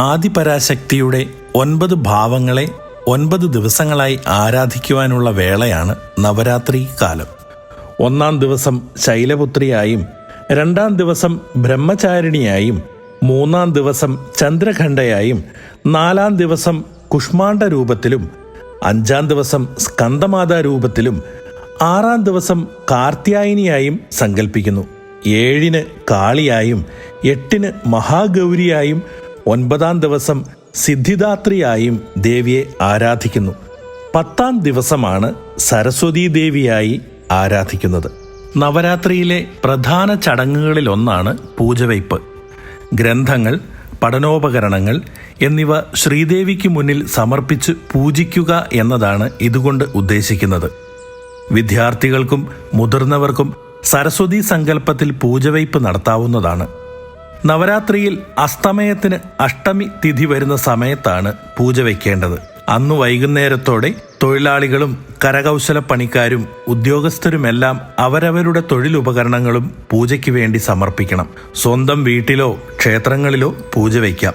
ആദിപരാശക്തിയുടെ ഒൻപത് ഭാവങ്ങളെ ഒൻപത് ദിവസങ്ങളായി ആരാധിക്കുവാനുള്ള വേളയാണ് നവരാത്രി കാലം. ഒന്നാം ദിവസം ശൈലപുത്രിയായും രണ്ടാം ദിവസം ബ്രഹ്മചാരിണിയായും മൂന്നാം ദിവസം ചന്ദ്രഖണ്ഡയായും നാലാം ദിവസം കുഷ്മാണ്ഡ രൂപത്തിലും അഞ്ചാം ദിവസം സ്കന്ദമാതാ രൂപത്തിലും ആറാം ദിവസം കാർത്യായനിയായും സങ്കല്പിക്കുന്നു ഏഴിന് കാളിയായും എട്ടിന് മഹാഗൗരിയായും ഒൻപതാം ദിവസം സിദ്ധിദാത്രിയായും ദേവിയെ ആരാധിക്കുന്നു. പത്താം ദിവസമാണ് സരസ്വതീ ദേവിയായി ആരാധിക്കുന്നത്. നവരാത്രിയിലെ പ്രധാന ചടങ്ങുകളിലൊന്നാണ് പൂജവയ്പ് ഗ്രന്ഥങ്ങൾ പഠനോപകരണങ്ങൾ എന്നിവ ശ്രീദേവിക്ക് മുന്നിൽ സമർപ്പിച്ച് പൂജിക്കുക എന്നതാണ് ഇതുകൊണ്ട് ഉദ്ദേശിക്കുന്നത്. വിദ്യാർത്ഥികൾക്കും മുതിർന്നവർക്കും സരസ്വതി സങ്കല്പത്തിൽ പൂജവയ്പ് നടത്താവുന്നതാണ്. നവരാത്രിയിൽ അസ്തമയത്തിന് അഷ്ടമി തിഥി വരുന്ന സമയത്താണ് പൂജ വയ്ക്കേണ്ടത് അന്ന് വൈകുന്നേരത്തോടെ തൊഴിലാളികളും കരകൗശല പണിക്കാരും ഉദ്യോഗസ്ഥരുമെല്ലാം അവരവരുടെ തൊഴിലുപകരണങ്ങളും പൂജയ്ക്ക് വേണ്ടി സമർപ്പിക്കണം. സ്വന്തം വീട്ടിലോ ക്ഷേത്രങ്ങളിലോ പൂജ വയ്ക്കാം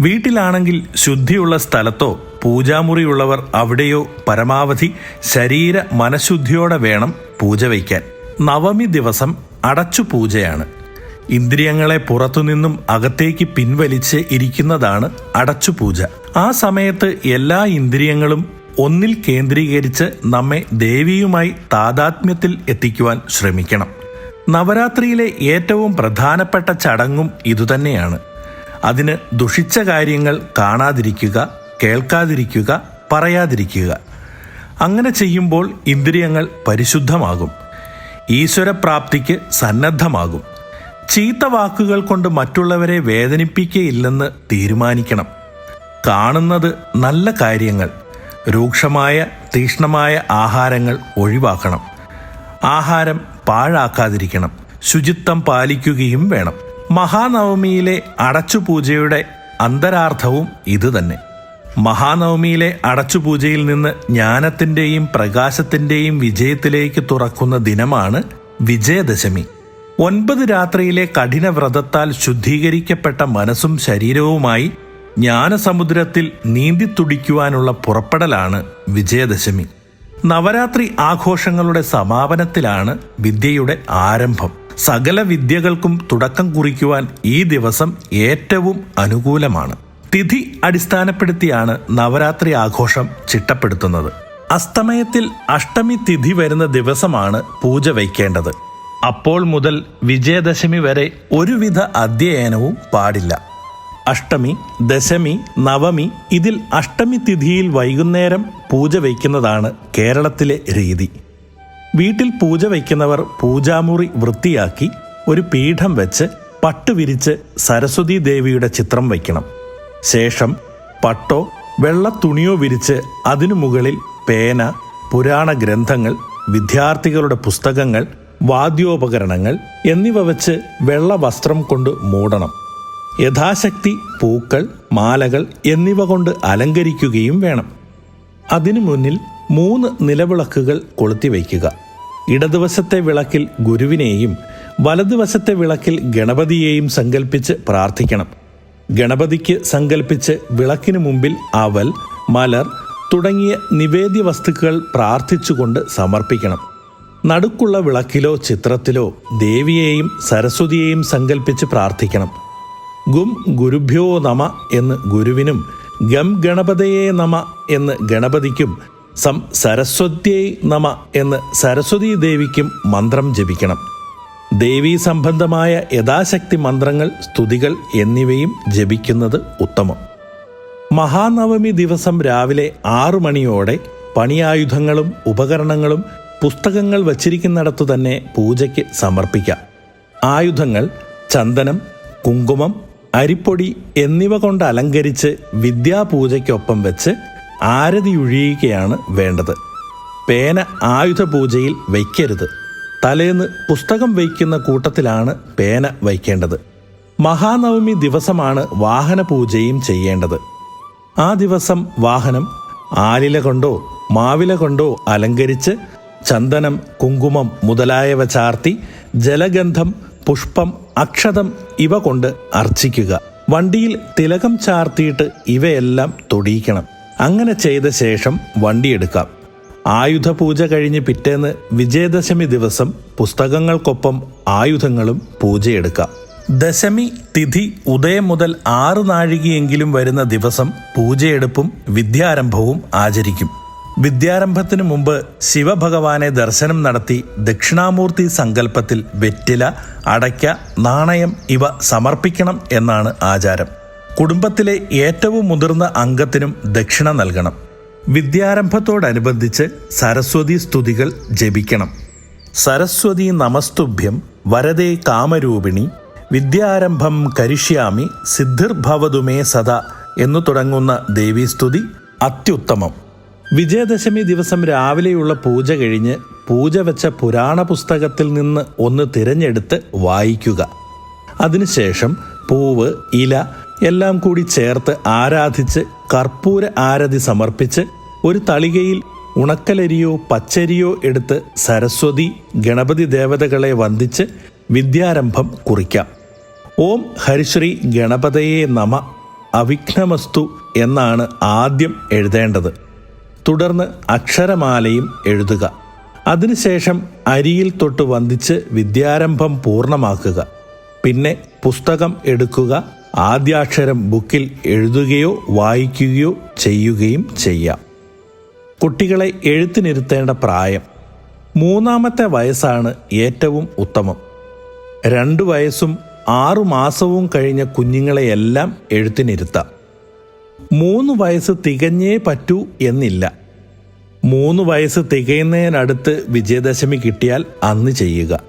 വീട്ടിലാണെങ്കിൽ ശുദ്ധിയുള്ള സ്ഥലത്തോ പൂജാമുറിയുള്ളവർ അവിടെയോ പരമാവധി ശരീര മനഃശുദ്ധിയോടെ വേണം പൂജ വയ്ക്കാൻ നവമി ദിവസം അടച്ചു പൂജയാണ് ഇന്ദ്രിയങ്ങളെ പുറത്തുനിന്നും അകത്തേക്ക് പിൻവലിച്ച് ഇരിക്കുന്നതാണ് അടച്ചുപൂജ. ആ സമയത്ത് എല്ലാ ഇന്ദ്രിയങ്ങളും ഒന്നിൽ കേന്ദ്രീകരിച്ച് നമ്മെ ദേവിയുമായി താതാത്മ്യത്തിൽ എത്തിക്കുവാൻ ശ്രമിക്കണം. നവരാത്രിയിലെ ഏറ്റവും പ്രധാനപ്പെട്ട ചടങ്ങും ഇതുതന്നെയാണ്. അതിന് ദുഷിച്ച കാര്യങ്ങൾ കാണാതിരിക്കുക കേൾക്കാതിരിക്കുക പറയാതിരിക്കുക. അങ്ങനെ ചെയ്യുമ്പോൾ ഇന്ദ്രിയങ്ങൾ പരിശുദ്ധമാകും. ഈശ്വരപ്രാപ്തിക്ക് സന്നദ്ധമാകും. ചീത്ത വാക്കുകൾ കൊണ്ട് മറ്റുള്ളവരെ വേദനിപ്പിക്കുകയില്ലെന്ന് തീരുമാനിക്കണം. കാണുന്നത് നല്ല കാര്യങ്ങൾ രൂക്ഷമായ തീക്ഷ്ണമായ ആഹാരങ്ങൾ ഒഴിവാക്കണം. ആഹാരം പാഴാക്കാതിരിക്കണം ശുചിത്വം പാലിക്കുകയും വേണം. മഹാനവമിയിലെ അടച്ചുപൂജയുടെ അന്തരാർത്ഥവും ഇതുതന്നെ. മഹാനവമിയിലെ അടച്ചുപൂജയിൽ നിന്ന് ജ്ഞാനത്തിന്റെയും പ്രകാശത്തിന്റെയും വിജയത്തിലേക്ക് തുറക്കുന്ന ദിനമാണ് വിജയദശമി. ഒൻപത് രാത്രിയിലെ കഠിന വ്രതത്താൽ ശുദ്ധീകരിക്കപ്പെട്ട മനസ്സും ശരീരവുമായി ജ്ഞാനസമുദ്രത്തിൽ നീന്തിത്തുടിക്കുവാനുള്ള പുറപ്പെടലാണ് വിജയദശമി. നവരാത്രി ആഘോഷങ്ങളുടെ സമാപനത്തിലാണ് വിദ്യയുടെ ആരംഭം. സകല വിദ്യകൾക്കും തുടക്കം കുറിക്കുവാൻ ഈ ദിവസം ഏറ്റവും അനുകൂലമാണ്. തിഥി അടിസ്ഥാനപ്പെടുത്തിയാണ് നവരാത്രി ആഘോഷം ചിട്ടപ്പെടുത്തുന്നത്. അസ്തമയത്തിൽ അഷ്ടമി തിഥി വരുന്ന ദിവസമാണ് പൂജ വയ്ക്കേണ്ടത്. അപ്പോൾ മുതൽ വിജയദശമി വരെ ഒരുവിധ അധ്യയനവും പാടില്ല. അഷ്ടമി ദശമി നവമി ഇതിൽ അഷ്ടമി തിഥിയിൽ വൈകുന്നേരം പൂജ വയ്ക്കുന്നതാണ് കേരളത്തിലെ രീതി. വീട്ടിൽ പൂജ വയ്ക്കുന്നവർ പൂജാമുറി വൃത്തിയാക്കി ഒരു പീഠം വെച്ച് പട്ടുവിരിച്ച് സരസ്വതി ദേവിയുടെ ചിത്രം വയ്ക്കണം. ശേഷം പട്ടോ വെള്ള തുണിയോ വിരിച്ച് അതിനു മുകളിൽ പേന പുരാണ ഗ്രന്ഥങ്ങൾ വിദ്യാർത്ഥികളുടെ പുസ്തകങ്ങൾ വാദ്യോപകരണങ്ങൾ എന്നിവ വെച്ച് വെള്ള വസ്ത്രം കൊണ്ട് മൂടണം. യഥാശക്തി പൂക്കൾ മാലകൾ എന്നിവ കൊണ്ട് അലങ്കരിക്കുകയും വേണം. അതിനു മുന്നിൽ മൂന്ന് നിലവിളക്കുകൾ കൊളുത്തിവയ്ക്കുക ഇടതുവശത്തെ വിളക്കിൽ ഗുരുവിനെയും വലതുവശത്തെ വിളക്കിൽ ഗണപതിയെയും സങ്കല്പിച്ച് പ്രാർത്ഥിക്കണം. ഗണപതിക്ക് സങ്കല്പിച്ച് വിളക്കിനു മുമ്പിൽ അവൽ മലർ തുടങ്ങിയ നിവേദ്യ വസ്തുക്കൾ പ്രാർത്ഥിച്ചുകൊണ്ട് സമർപ്പിക്കണം. നടുക്കുള്ള വിളക്കിലോ ചിത്രത്തിലോ ദേവിയെയും സരസ്വതിയെയും സങ്കല്പിച്ച് പ്രാർത്ഥിക്കണം. ഗും ഗുരുഭ്യോ നമ എന്ന് ഗുരുവിനും ഗം ഗണപതയെ നമ എന്ന് ഗണപതിക്കും സം സരസ്വത്യേ നമ എന്ന് സരസ്വതീ ദേവിക്കും മന്ത്രം ജപിക്കണം. ദേവീ സംബന്ധമായ യഥാശക്തി മന്ത്രങ്ങൾ സ്തുതികൾ എന്നിവയും ജപിക്കുന്നത് ഉത്തമം. മഹാനവമി ദിവസം രാവിലെ ആറു മണിയോടെ പണിയായുധങ്ങളും ഉപകരണങ്ങളും പുസ്തകങ്ങൾ വച്ചിരിക്കുന്നിടത്തു തന്നെ പൂജയ്ക്ക് സമർപ്പിക്കാം. ആയുധങ്ങൾ ചന്ദനം കുങ്കുമം അരിപ്പൊടി എന്നിവ കൊണ്ട് അലങ്കരിച്ച് വിദ്യാപൂജയ്ക്കൊപ്പം വെച്ച് ആരതിയൊഴിയുകയാണ് വേണ്ടത്. പേന ആയുധ പൂജയിൽ വയ്ക്കരുത്. തലേന്ന് പുസ്തകം വയ്ക്കുന്ന കൂട്ടത്തിലാണ് പേന വയ്ക്കേണ്ടത്. മഹാനവമി ദിവസമാണ് വാഹന പൂജയും ചെയ്യേണ്ടത്. ആ ദിവസം വാഹനം ആലില കൊണ്ടോ മാവില കൊണ്ടോ അലങ്കരിച്ച് ചന്ദനം കുങ്കുമം മുതലായവ ചാർത്തി ജലഗന്ധം പുഷ്പം അക്ഷതം ഇവ കൊണ്ട് അർച്ചിക്കുക. വണ്ടിയിൽ തിലകം ചാർത്തിയിട്ട് ഇവയെല്ലാം തൊടിയിക്കണം. അങ്ങനെ ചെയ്ത ശേഷം വണ്ടിയെടുക്കാം ആയുധപൂജ കഴിഞ്ഞ് പിറ്റേന്ന് വിജയദശമി ദിവസം പുസ്തകങ്ങൾക്കൊപ്പം ആയുധങ്ങളും പൂജയെടുക്കാം. ദശമി തിഥി ഉദയം മുതൽ ആറ് നാഴികയെങ്കിലും വരുന്ന ദിവസം പൂജയെടുപ്പും വിദ്യാരംഭവും ആചരിക്കും. വിദ്യാരംഭത്തിനു മുമ്പ് ശിവഭഗവാനെ ദർശനം നടത്തി ദക്ഷിണാമൂർത്തി സങ്കല്പത്തിൽ വെറ്റില അടയ്ക്ക നാണയം ഇവ സമർപ്പിക്കണം എന്നാണ് ആചാരം. കുടുംബത്തിലെ ഏറ്റവും മുതിർന്ന അംഗത്തിനും ദക്ഷിണ നൽകണം. വിദ്യാരംഭത്തോടനുബന്ധിച്ച് സരസ്വതി സ്തുതികൾ ജപിക്കണം. സരസ്വതി നമസ്തുഭ്യം വരദേ കാമരൂപിണി വിദ്യാരംഭം കരിഷ്യാമി സിദ്ധിർഭവതുമേ സദ എന്നു തുടങ്ങുന്ന ദേവീസ്തുതി അത്യുത്തമം. വിജയദശമി ദിവസം രാവിലെയുള്ള പൂജ കഴിഞ്ഞ് പൂജ വെച്ച പുരാണ പുസ്തകത്തിൽ നിന്ന് ഒന്ന് തിരഞ്ഞെടുത്ത് വായിക്കുക. അതിനുശേഷം പൂവ് ഇല എല്ലാം കൂടി ചേർത്ത് ആരാധിച്ച് കർപ്പൂര ആരതി സമർപ്പിച്ച് ഒരു തളികയിൽ ഉണക്കലരിയോ പച്ചരിയോ എടുത്ത് സരസ്വതി ഗണപതി ദേവതകളെ വന്ദിച്ച് വിദ്യാരംഭം കുറിക്കാം. ഓം ഹരിശ്രീ ഗണപതയെ നമ. അവിഘ്നമസ്തു എന്നാണ് ആദ്യം എഴുതേണ്ടത്. തുടർന്ന് അക്ഷരമാലയും എഴുതുക. അതിനുശേഷം അരിയിൽ തൊട്ട് വന്ദിച്ച് വിദ്യാരംഭം പൂർണമാക്കുക. പിന്നെ പുസ്തകം എടുക്കുക ആദ്യാക്ഷരം ബുക്കിൽ എഴുതുകയോ വായിക്കുകയോ ചെയ്യുകയും ചെയ്യാം. കുട്ടികളെ എഴുത്തിനിരുത്തേണ്ട പ്രായം. മൂന്നാമത്തെ വയസ്സാണ് ഏറ്റവും ഉത്തമം. രണ്ടു വയസ്സും ആറു മാസവും കഴിഞ്ഞ കുഞ്ഞുങ്ങളെയെല്ലാം എഴുത്തിനിരുത്താം. മൂന്ന് വയസ്സ് തികഞ്ഞേ പറ്റൂ എന്നില്ല. മൂന്ന് വയസ്സ് തികയുന്നതിനടുത്ത് വിജയദശമി കിട്ടിയാൽ അന്ന് ചെയ്യുക.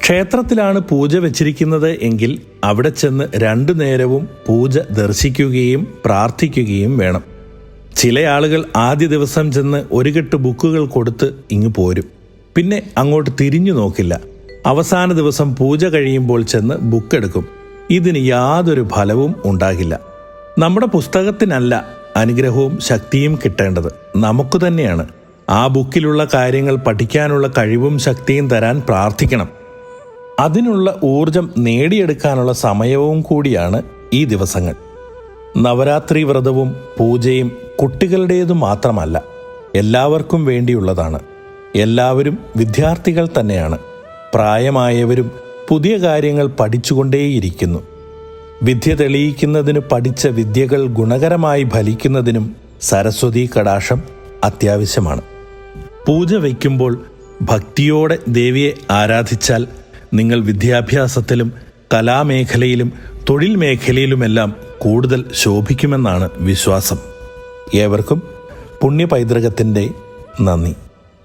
ക്ഷേത്രത്തിലാണ് പൂജ വച്ചിരിക്കുന്നത് എങ്കിൽ അവിടെ ചെന്ന് രണ്ടു നേരവും പൂജ ദർശിക്കുകയും പ്രാർത്ഥിക്കുകയും വേണം. ചില ആളുകൾ ആദ്യ ദിവസം ചെന്ന് ഒരു കെട്ട് ബുക്കുകൾ കൊടുത്ത് ഇങ്ങ് പോരും. പിന്നെ അങ്ങോട്ട് തിരിഞ്ഞു നോക്കില്ല. അവസാന ദിവസം പൂജ കഴിയുമ്പോൾ ചെന്ന് ബുക്കെടുക്കും ഇതിന് യാതൊരു ഫലവും ഉണ്ടാകില്ല. നമ്മുടെ പുസ്തകത്തിനല്ല അനുഗ്രഹവും ശക്തിയും കിട്ടേണ്ടത്. നമുക്ക് തന്നെയാണ്. ആ ബുക്കിലുള്ള കാര്യങ്ങൾ പഠിക്കാനുള്ള കഴിവും ശക്തിയും തരാൻ പ്രാർത്ഥിക്കണം. അതിനുള്ള ഊർജം നേടിയെടുക്കാനുള്ള സമയവും കൂടിയാണ് ഈ ദിവസങ്ങൾ. നവരാത്രി വ്രതവും പൂജയും കുട്ടികളുടേതു മാത്രമല്ല എല്ലാവർക്കും വേണ്ടിയുള്ളതാണ്. എല്ലാവരും വിദ്യാർത്ഥികൾ തന്നെയാണ്. പ്രായമായവരും പുതിയ കാര്യങ്ങൾ പഠിച്ചുകൊണ്ടേയിരിക്കുന്നു. വിദ്യ തെളിയിക്കുന്നതിന് പഠിച്ച വിദ്യകൾ ഗുണകരമായി ഫലിക്കുന്നതിനും സരസ്വതി കടാക്ഷം അത്യാവശ്യമാണ്. പൂജ വയ്ക്കുമ്പോൾ ഭക്തിയോടെ ദേവിയെ ആരാധിച്ചാൽ നിങ്ങൾ വിദ്യാഭ്യാസത്തിലും കലാമേഖലയിലും തൊഴിൽ മേഖലയിലുമെല്ലാം കൂടുതൽ ശോഭിക്കുമെന്നാണ് വിശ്വാസം. ഏവർക്കും പുണ്യപൈതൃകത്തിന്റെ നന്ദി.